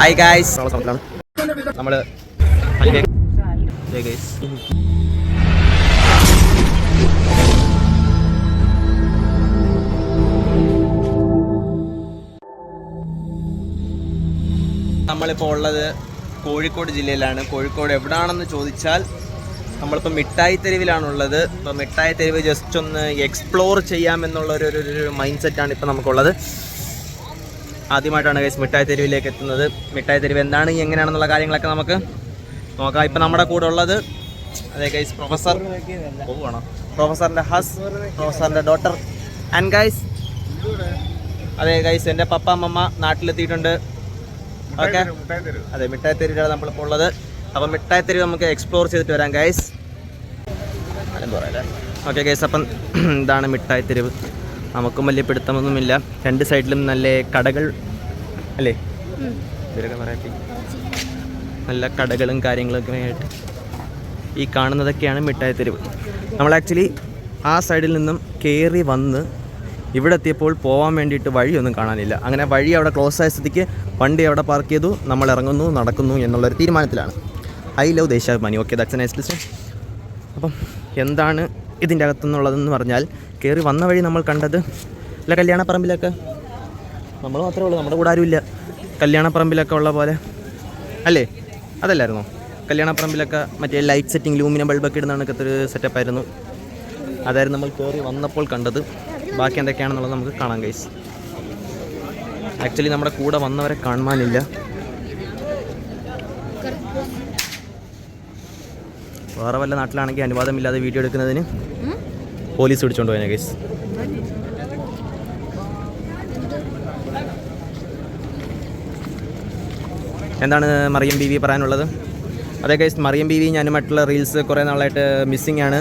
Hi guys നമ്മൾ നമ്മളിപ്പോൾ ഉള്ളത് കോഴിക്കോട് ജില്ലയിലാണ്. കോഴിക്കോട് എവിടാണെന്ന് ചോദിച്ചാൽ നമ്മളിപ്പോൾ മിഠായി തെരുവിലാണുള്ളത്. ഇപ്പോൾ മിഠായി തെരുവ് ജസ്റ്റ് ഒന്ന് എക്സ്പ്ലോർ ചെയ്യാമെന്നുള്ള ഒരു ഒരു- ഒരു മൈൻഡ് സെറ്റാണ് ഇപ്പോൾ നമുക്കുള്ളത്. ആദ്യമായിട്ടാണ് ഗൈസ് മിഠായി തെരുവിലേക്ക് എത്തുന്നത്. മിഠായി തെരുവ് എന്താണ് എങ്ങനെയാണെന്നുള്ള കാര്യങ്ങളൊക്കെ നമുക്ക് നോക്കാം. ഇപ്പം നമ്മുടെ കൂടെ ഉള്ളത് അതെ ഗൈസ് പ്രൊഫസർ പോവുകയാണോ പ്രൊഫസറിന്റെ ഹസ് പ്രൊഫസറിന്റെ ഡോട്ടർ ആൻഡ് ഗൈസ് അതെ ഗൈസ് എന്റെ പപ്പ അമ്മമ്മ നാട്ടിലെത്തിയിട്ടുണ്ട്. ഓക്കെ അതെ മിഠായി തെരുവിലാണ് നമ്മളിപ്പോൾ ഉള്ളത്. അപ്പം മിഠായി തെരുവ് നമുക്ക് എക്സ്പ്ലോർ ചെയ്തിട്ട് വരാം ഗൈസ് ഓക്കെ ഗൈസ് അപ്പം ഇതാണ് മിഠായി തെരുവ്. നമുക്കും വലിയ പിടുത്തമൊന്നുമില്ല. രണ്ട് സൈഡിലും നല്ല കടകൾ അല്ലേ? ഇവരൊക്കെ പറയട്ടെ നല്ല കടകളും കാര്യങ്ങളൊക്കെ ആയിട്ട് ഈ കാണുന്നതൊക്കെയാണ് മിഠായി തെരുവ്. നമ്മൾ ആക്ച്വലി ആ സൈഡിൽ നിന്നും കയറി വന്ന് ഇവിടെ എത്തിയപ്പോൾ പോകാൻ വേണ്ടിയിട്ട് വഴിയൊന്നും കാണാനില്ല. അങ്ങനെ വഴി അവിടെ ക്ലോസ് ആയ സ്ഥിതിക്ക് വണ്ടി അവിടെ പാർക്ക് ചെയ്തു നമ്മൾ ഇറങ്ങുന്നു നടക്കുന്നു എന്നുള്ളൊരു തീരുമാനത്തിലാണ്. I love Deshabhimani okay that's nice അപ്പം എന്താണ് ഇതിന്റെ അകത്തുനിന്നുള്ളതെന്ന് പറഞ്ഞാൽ കയറി വന്ന വഴി നമ്മൾ കണ്ടത് അല്ല കല്യാണപ്പറമ്പിലൊക്കെ. നമ്മൾ മാത്രമേ ഉള്ളൂ നമ്മുടെ കൂടെ ആരുമില്ല. കല്യാണപ്പറമ്പിലൊക്കെ ഉള്ള പോലെ. അല്ലേ? അതല്ലായിരുന്നോ? കല്യാണപ്പറമ്പിലൊക്കെ മറ്റേ ലൈറ്റ് സെറ്റിംഗ് ലൂമിനം ബൾബൊക്കെ ഇടുന്ന കണക്കത്തെ ഒരു സെറ്റപ്പ് ആയിരുന്നു. അതായിരുന്നു നമ്മൾ കയറി വന്നപ്പോൾ കണ്ടത്. ബാക്കി എന്തൊക്കെയാണെന്നുള്ളത് നമുക്ക് കാണാം ഗൈസ് ആക്ച്വലി നമ്മുടെ കൂടെ വന്നവരെ കാണുവാനില്ല. വേറെ വല്ല നാട്ടിലാണെങ്കിൽ അനുവാദമില്ലാതെ വീഡിയോ എടുക്കുന്നതിന് പോലീസ് പിടിച്ചോണ്ട് പോയനെ കേസ് എന്താണ് മറിയം ബി വി പറയാനുള്ളത്? അതെ കേസ് മറിയം ബി വി ഞാനുമായിട്ടുള്ള റീൽസ് കുറേ നാളായിട്ട് മിസ്സിംഗ് ആണ്.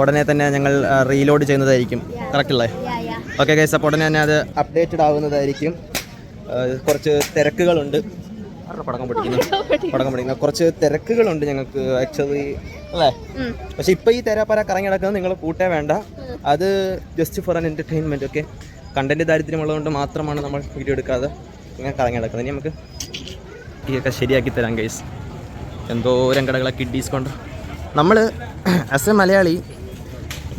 ഉടനെ തന്നെ ഞങ്ങൾ റീലോഡ് ചെയ്യുന്നതായിരിക്കും. കറക്റ്റ് അല്ലേ? ഓക്കെ കേസ് അപ്പോൾ ഉടനെ തന്നെ അത് അപ്ഡേറ്റഡ് ആവുന്നതായിരിക്കും. കുറച്ച് തിരക്കുകളുണ്ട്. പടക്കം പഠിക്കുന്നു പടക്കം പഠിക്കുന്നു കുറച്ച് തിരക്കുകളുണ്ട് ഞങ്ങൾക്ക് ആക്ച്വലി അല്ലേ? പക്ഷെ ഇപ്പൊ ഈ തെരാപ്പര കറങ്ങി നടക്കുന്നത് നിങ്ങൾ കൂട്ടേ വേണ്ട. അത് just for an entertainment okay content ദാരിദ്ര്യമുള്ളതുകൊണ്ട് മാത്രമാണ് നമ്മൾ വീഡിയോ എടുക്കാതെ ഇങ്ങനെ കറങ്ങി നടക്കുന്നത് ഇനി നമുക്ക് ഇതൊക്കെ ശരിയാക്കി തരാം ഗൈസ് എന്തോരം കടകളെ കിഡ്നീസ് കൊണ്ട്. നമ്മൾ ആസ് എ മലയാളി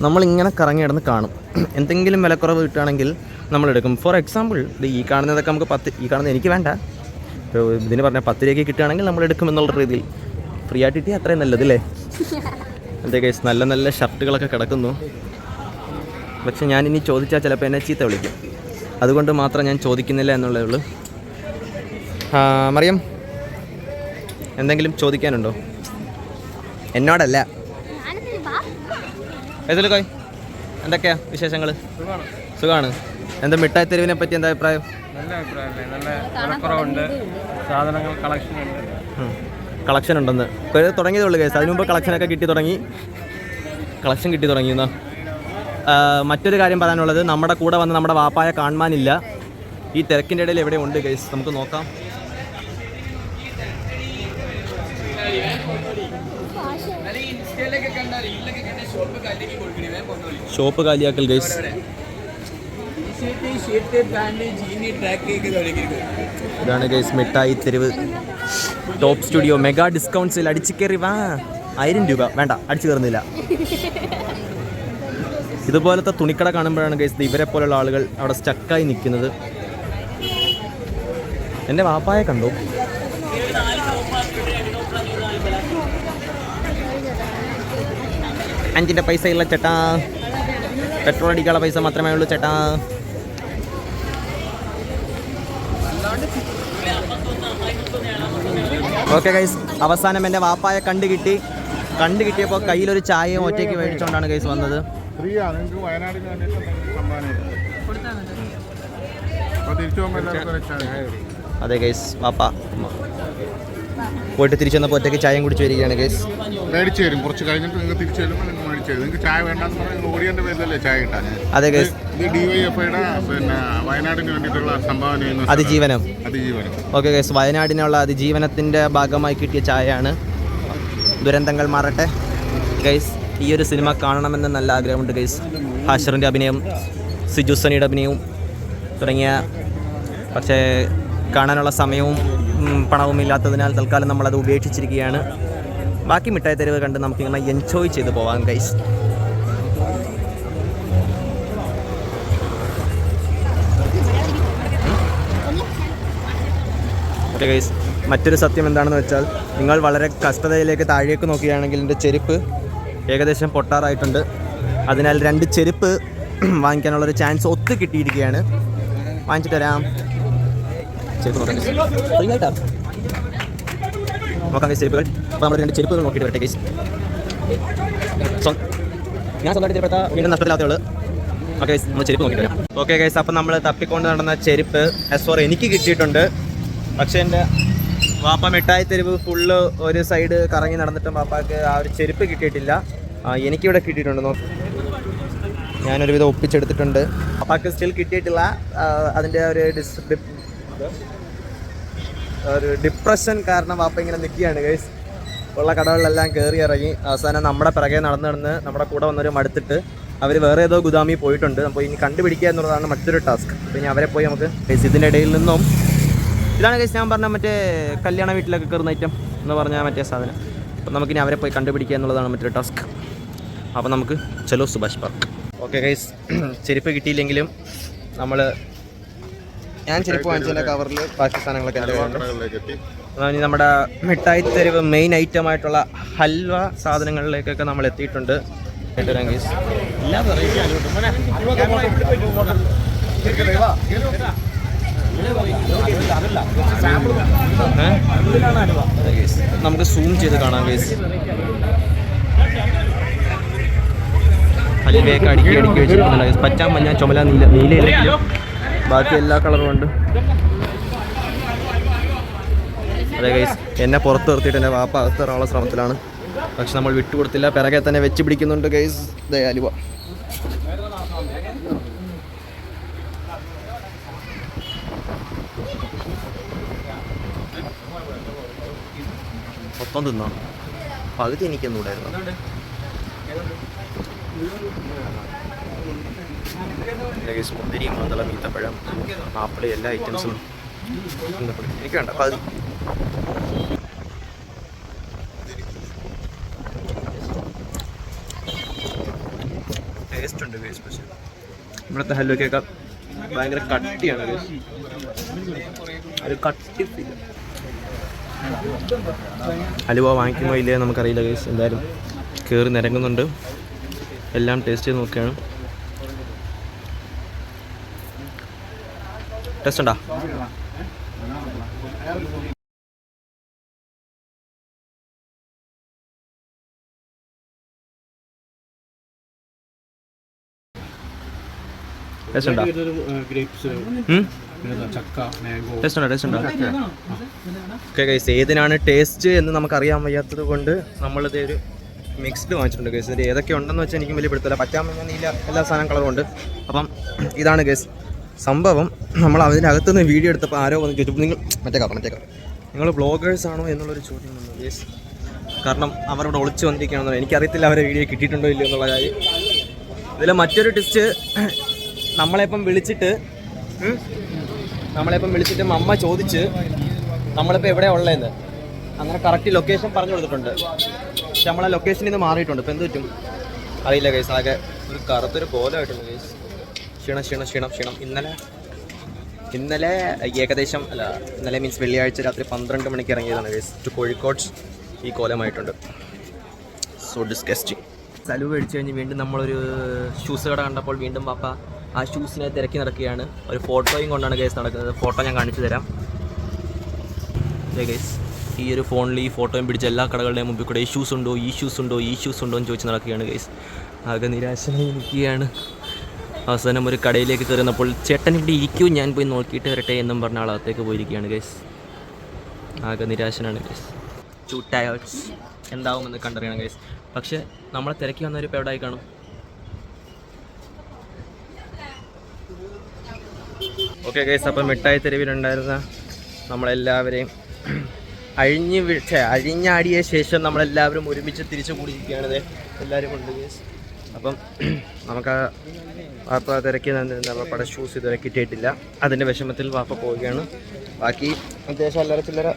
നമ്മളിങ്ങനെ കറങ്ങി നടന്ന് കാണും. എന്തെങ്കിലും വിലക്കുറവ് കിട്ടുകയാണെങ്കിൽ നമ്മൾ എടുക്കും. ഫോർ എക്സാമ്പിൾ ഇത് ഈ കാണുന്നതൊക്കെ നമുക്ക് പത്ത് ഈ കാണുന്നത് എനിക്ക് വേണ്ട. ഇപ്പോൾ ഇതിന് പറഞ്ഞാൽ പത്ത് രൂപയ്ക്ക് കിട്ടുകയാണെങ്കിൽ നമ്മൾ എടുക്കും എന്നുള്ള രീതിയിൽ. ഫ്രീ ആയിട്ട് കിട്ടിയാൽ അത്രയും നല്ലതല്ലേ എന്റെ ഗൈസ് നല്ല നല്ല ഷർട്ടുകളൊക്കെ കിടക്കുന്നു. പക്ഷെ ഞാൻ ഇനി ചോദിച്ചാൽ ചിലപ്പോൾ എന്നെ ചീത്ത വിളിക്കും. അതുകൊണ്ട് മാത്രം ഞാൻ ചോദിക്കുന്നില്ല എന്നുള്ളേ ഉള്ളൂ. മറിയം എന്തെങ്കിലും ചോദിക്കാനുണ്ടോ? എന്നോടല്ല. ഏതൊരു കോയ് എന്തൊക്കെയാ വിശേഷങ്ങൾ സുഖമാണ് എന്താ മിഠായി തെരുവിനെ പറ്റി എന്താ അഭിപ്രായം? നല്ല അഭിപ്രായമല്ലേ? നല്ല വിലക്കുറവുണ്ട്. സാധനങ്ങൾ കളക്ഷൻ ഉണ്ട്. കളക്ഷൻ ഉണ്ടെന്ന്. തുടങ്ങിയതേ ഉള്ളൂ കേസ് അതിനുമുമ്പ് കളക്ഷനൊക്കെ കിട്ടി തുടങ്ങി. കളക്ഷൻ കിട്ടി തുടങ്ങി എന്നാ മറ്റൊരു കാര്യം പറയാനുള്ളത് നമ്മുടെ കൂടെ വന്ന് നമ്മുടെ വാപ്പായ കാണുവാനില്ല. ഈ തിരക്കിന്റെ ഇടയിൽ എവിടെ ഉണ്ട് കേസ് നമുക്ക് നോക്കാം. ഷോപ്പ് കാലിയാക്കൽ ഗൈസ് ഇതാണ് ഗൈസ് മിഠായി തെരുവ്. ടോപ്പ് സ്റ്റുഡിയോ മെഗാ ഡിസ്കൗണ്ട്സിൽ അടിച്ചു കയറി വാ. ആയിരം രൂപ. വേണ്ട അടിച്ചു കയറുന്നില്ല ഇതുപോലത്തെ തുണിക്കട കാണുമ്പോഴാണ് ഗൈസ് ഇവരെ പോലുള്ള ആളുകൾ അവിടെ സ്റ്റക്കായി നിൽക്കുന്നത്. എന്റെ വാപ്പായെ കണ്ടു. അഞ്ചിന്റെ പൈസ ഇല്ല ചേട്ടാ. പെട്രോൾ അടിക്കാനുള്ള പൈസ മാത്രമേ ഉള്ളൂ ചേട്ടാ. ഓക്കെ ഗൈസ് അവസാനം എന്റെ വാപ്പായ കണ്ടു കിട്ടി. കണ്ടു കിട്ടിയപ്പോൾ കയ്യിലൊരു ചായയും ഒറ്റയ്ക്ക് മേടിച്ചുകൊണ്ടാണ് ഗൈസ് വന്നത്. അതെ ഗൈസ് വാപ്പ. പോയിട്ട് തിരിച്ചു വന്നപ്പോൾ ഒറ്റയ്ക്ക് ചായയും കുടിച്ച് വരികയാണ് ഗൈസ് മേടിച്ചു തരും. കുറച്ച് കഴിഞ്ഞിട്ട് നിങ്ങൾ തിരിച്ചു വരുമ്പോൾ നിങ്ങൾ മേടിച്ചു തരും. നിങ്ങൾക്ക് ചായ വേണ്ടെന്ന് പറഞ്ഞാൽ ഓടിയന്റെ പേരിലല്ലേ ചായ കിട്ടാൻ അതെ ഗൈസ് ഇത് ഡി വൈ എഫ് ഐയുടെ പിന്നെ വയനാടിന് വേണ്ടിയിട്ടുള്ള സംഭാവന ചെയ്യുന്ന അതിജീവനം. അതിജീവനം. ഓക്കെ ഗൈസ് വയനാടിനുള്ള അതിജീവനത്തിന്റെ ഭാഗമായി കിട്ടിയ ചായയാണ്. ദുരന്തങ്ങൾ മാറട്ടെ. ഗൈസ് ഈ ഒരു സിനിമ കാണണമെന്ന് നല്ല ആഗ്രഹമുണ്ട് ഗൈസ് ഹാഷറിന്റെ അഭിനയം സിജു സണിയുടെ അഭിനയവും തുടങ്ങിയ പക്ഷേ കാണാനുള്ള സമയവും പണവും ഇല്ലാത്തതിനാൽ തൽക്കാലം നമ്മളത് ഉപേക്ഷിച്ചിരിക്കുകയാണ്. ബാക്കി മിഠായി തെരുവ് കണ്ട് നമുക്കിങ്ങനെ എൻജോയ് ചെയ്ത് പോവാം ഗൈസ് ഗൈസ് മറ്റൊരു സത്യം എന്താണെന്ന് വെച്ചാൽ നിങ്ങൾ വളരെ കഷ്ടതയിലേക്ക് താഴേക്ക് നോക്കുകയാണെങ്കിൽ എന്റെ ചെരുപ്പ് ഏകദേശം പൊട്ടാറായിട്ടുണ്ട്. അതിനാൽ രണ്ട് ചെരുപ്പ് വാങ്ങിക്കാനുള്ളൊരു ചാൻസ് ഒത്തു കിട്ടിയിരിക്കുകയാണ്. വാങ്ങിച്ചിട്ട് തരാം ചെരുപ്പ് നോക്കാം guys. ചെരുപ്പുകൾ. അപ്പോൾ നമ്മൾ രണ്ട് ചെരുപ്പുകൾ നോക്കിയിട്ട് വരട്ടെ ഗൈസ് ഞാൻ സ്വന്തമായിട്ട് വീണ്ടും നഷ്ടത്തിലാത്തുള്ളൂ ഓക്കെ നമ്മൾ ചെരുപ്പ് നോക്കിയിട്ട് ഓക്കെ ഗൈസ് അപ്പോൾ നമ്മൾ തപ്പിക്കൊണ്ട് നടന്ന ചെരുപ്പ് എസ് എനിക്ക് കിട്ടിയിട്ടുണ്ട്. പക്ഷേ എന്റെ വാപ്പ മിഠായി തെരുവ് ഫുള്ള് ഒരു സൈഡ് കറങ്ങി നടന്നിട്ടും വാപ്പാക്ക് ആ ഒരു ചെരുപ്പ് കിട്ടിയിട്ടില്ല. എനിക്കിവിടെ കിട്ടിയിട്ടുണ്ട് നോക്ക്. ഞാനൊരു വിധം ഒപ്പിച്ചെടുത്തിട്ടുണ്ട്. വാപ്പാക്ക് സ്റ്റിൽ കിട്ടിയിട്ടില്ല. അതിന്റെ ഒരു ഡിസ് ഒരു ഡിപ്രഷൻ കാരണം വാപ്പ ഇങ്ങനെ നിൽക്കുകയാണ് ഗൈസ് ഉള്ള കടകളിലെല്ലാം കയറി ഇറങ്ങി. അവസാനം നമ്മുടെ പിറകെ നടന്ന് നടന്ന് നമ്മുടെ കൂടെ വന്നവർ മടുത്തിട്ട് അവർ വേറെ ഏതോ ഗുദാമി പോയിട്ടുണ്ട്. അപ്പോൾ ഇനി കണ്ടുപിടിക്കുക എന്നുള്ളതാണ് മറ്റൊരു ടാസ്ക് അപ്പോൾ ഇനി അവരെ പോയി നമുക്ക് ഗൈസ് ഇതിന്റെ ഇടയിൽ നിന്നും. ഇതാണ് ഗൈസ് ഞാൻ പറഞ്ഞ മറ്റേ കല്യാണ വീട്ടിലൊക്കെ കയറുന്ന ഐറ്റം എന്ന് പറഞ്ഞാൽ മറ്റേ സാധനം. അപ്പോൾ നമുക്കിനി അവരെ പോയി കണ്ടുപിടിക്കുക എന്നുള്ളതാണ് മറ്റൊരു ടാസ്ക് അപ്പോൾ നമുക്ക് ചലോ സുഭാഷ് പാർക്ക് ഓക്കെ ഗൈസ് ചെരുപ്പ് കിട്ടിയില്ലെങ്കിലും നമ്മൾ ഞാൻ ചെരുപ്പ് വാങ്ങിച്ചതിന്റെ കവറിൽ ബാക്കി സാധനങ്ങളൊക്കെ എന്റെ ഇനി നമ്മുടെ മിഠായി തെരുവ് മെയിൻ ഐറ്റം ആയിട്ടുള്ള ഹൽവ സാധനങ്ങളിലേക്കൊക്കെ നമ്മൾ എത്തിയിട്ടുണ്ട്. എല്ലാ നമുക്ക് സൂം ചെയ്ത് കാണാം ഗേസ്. ഹൽവയൊക്കെ അടുക്കി അടുക്കി guys. പച്ച മഞ്ഞ ചുമല നീല നീലയിലെങ്കിലും ബാക്കി എല്ലാ കളറും ഉണ്ട്. അതെ ഗൈസ് എന്നെ പുറത്ത് നിർത്തിയിട്ട് എന്റെ വാപ്പ അകത്ത് ശ്രമത്തിലാണ്. പക്ഷെ നമ്മൾ വിട്ടുകൊടുത്തില്ല. പിറകെ തന്നെ വെച്ച് പിടിക്കുന്നുണ്ട് ഗൈസ് ദേ അലുവ. മൊത്തം തിന്നാ? പകുതി എനിക്കൊന്നുകൂടായിരുന്നു ഗൈസ് മുന്തിരി മാന്തളം ഈത്തപ്പഴം ആപ്പിൾ എല്ലാ ഐറ്റംസും എനിക്ക് വേണ്ട പകുതി ടേസ്റ്റ് ഉണ്ട് ഗൈസ് പക്ഷേ. ഇവിടുത്തെ ഭയങ്കര കട്ടിയാണ് ഒരു കട്ടി ഹലുവ വാങ്ങിക്കുമോ ഇല്ലേ നമുക്കറിയില്ല ഗൈസ് എന്തായാലും കയറി നിരങ്ങുന്നുണ്ട്. എല്ലാം ടേസ്റ്റ് ചെയ്ത് നോക്കുകയാണ് ടേസ്റ്റ് ഉണ്ടോ ഏതിനാണ് ടേസ്റ്റ് എന്ന് നമുക്ക് അറിയാൻ വയ്യാത്തത് കൊണ്ട് നമ്മളിത് ഒരു മിക്സ്ഡ് വാങ്ങിച്ചിട്ടുണ്ട് ഗൈസ് ഇതിൽ ഏതൊക്കെ ഉണ്ടെന്ന് വെച്ചാൽ എനിക്കും വലിയ പിടുത്തില്ല പറ്റാമെന്ന് നീല എല്ലാ സാധനം കളറും ഉണ്ട്. അപ്പം ഇതാണ് ഗൈസ് സംഭവം നമ്മൾ അതിനകത്ത് നിന്ന് വീഡിയോ എടുത്തപ്പോൾ ആരോ വന്ന് ചോദിച്ചു നിങ്ങൾ മറ്റേ കാർ മറ്റേ കാർ നിങ്ങൾ ബ്ലോഗേഴ്സ് ആണോ എന്നുള്ളൊരു ചോദ്യം വന്നു. യെസ് കാരണം അവരവിടെ ഒളിച്ചു വന്നിരിക്കുകയാണെന്ന് എനിക്കറിയത്തില്ല അവരെ വീഡിയോ കിട്ടിയിട്ടുണ്ടോ ഇല്ലയോ എന്നുള്ള കാര്യം. ഇതിൽ മറ്റൊരു ടിസ്റ്റ് നമ്മളെപ്പം വിളിച്ചിട്ട് നമ്മളെ നമ്മളിപ്പം വിളിച്ചിട്ട് അമ്മ ചോദിച്ച് നമ്മളിപ്പോൾ എവിടെയാണ് ഉള്ളതെന്ന് അങ്ങനെ കറക്റ്റ് ലൊക്കേഷൻ പറഞ്ഞു കൊടുത്തിട്ടുണ്ട്. പക്ഷെ നമ്മളെ ലൊക്കേഷനിൽ നിന്ന് മാറിയിട്ടുണ്ട്. ഇപ്പം എന്ത് പറ്റും? അറിയില്ല കേസ് ആകെ ഒരു കറുത്തൊരു ആയിട്ടുണ്ട് കേസ് ക്ഷീണം ക്ഷീണം ക്ഷീണം ക്ഷീണം. ഇന്നലെ ഇന്നലെ ഏകദേശം അല്ല ഇന്നലെ മീൻസ് വെള്ളിയാഴ്ച രാത്രി പന്ത്രണ്ട് മണിക്ക് ഇറങ്ങിയതാണ്. വേസ്റ്റ് കോഴിക്കോട് ഈ കോലമായിട്ടുണ്ട്. സോ ഡിസ്കസ്റ്റിംഗ് സലു മേടിച്ചു കഴിഞ്ഞ് വീണ്ടും നമ്മളൊരു ഷൂസ് കട കണ്ടപ്പോൾ വീണ്ടും പാപ്പ ആ ഷൂസിനെ തിരക്കി നടക്കുകയാണ്. ഒരു ഫോട്ടോയും കൊണ്ടാണ് കേസ് നടക്കുന്നത്. ഫോട്ടോ ഞാൻ കാണിച്ചു തരാം. ഗേസ് ഈ ഒരു ഫോണിൽ ഈ ഫോട്ടോയും പിടിച്ച എല്ലാ കടകളുടെയും മുമ്പിൽ കൂടെ ഈ ഷൂസ് ഉണ്ടോ ഈ ഷൂസ് ഉണ്ടോ ഈ ഷൂസ് ഉണ്ടോ എന്ന് ചോദിച്ച് നടക്കുകയാണ് ഗേസ് ആകെ നിരാശനായി നിൽക്കുകയാണ്. അവസാനം ഒരു കടയിലേക്ക് കയറുന്നപ്പോൾ ചേട്ടൻ ഇവിടെ ഇരിക്കൂ ഞാൻ പോയി നോക്കിയിട്ട് വരട്ടെ എന്നും പറഞ്ഞ ആളകത്തേക്ക് പോയിരിക്കുകയാണ് ഗൈസ്. ആകെ നിരാശനാണ് ഗൈസ്. ചൂട്ടായ എന്താവുമെന്ന് കണ്ടറിയണം ഗൈസ്. പക്ഷേ നമ്മളെ തിരക്കി വന്നവർ ഇപ്പോൾ എവിടെ ആയി കാണും? ഓക്കെ ഗൈസ് അപ്പം മിഠായി തെരുവിലുണ്ടായിരുന്ന നമ്മളെല്ലാവരെയും അഴിഞ്ഞ് വിട്ട അഴിഞ്ഞാടിയ ശേഷം നമ്മളെല്ലാവരും ഒരുമിച്ച് തിരിച്ചു കൂടിയിരിക്കുകയാണ്. എല്ലാവരും ഉണ്ട് ഗൈസ്. അപ്പം നമുക്ക് വാപ്പ തിരക്കി വാപ്പയുടെ ഷൂസ് ഇതുവരെ കിട്ടിയിട്ടില്ല. അതിന്റെ വിഷമത്തിൽ വാപ്പ പോവുകയാണ്. ബാക്കി അത്യാവശ്യം അല്ലറ ചില്ലറ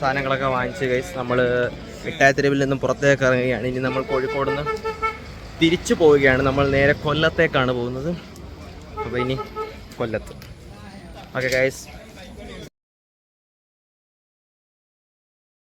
സാധനങ്ങളൊക്കെ വാങ്ങിച്ച് കഴിച്ച് നമ്മൾ മിഠായിത്തെരുവിൽ നിന്നും പുറത്തേക്ക് ഇറങ്ങുകയാണ്. ഇനി നമ്മൾ കോഴിക്കോട് നിന്ന് തിരിച്ചു പോവുകയാണ്. നമ്മൾ നേരെ കൊല്ലത്തേക്കാണ് പോകുന്നത്. അപ്പോൾ ഇനി കൊല്ലത്ത്. Okay guys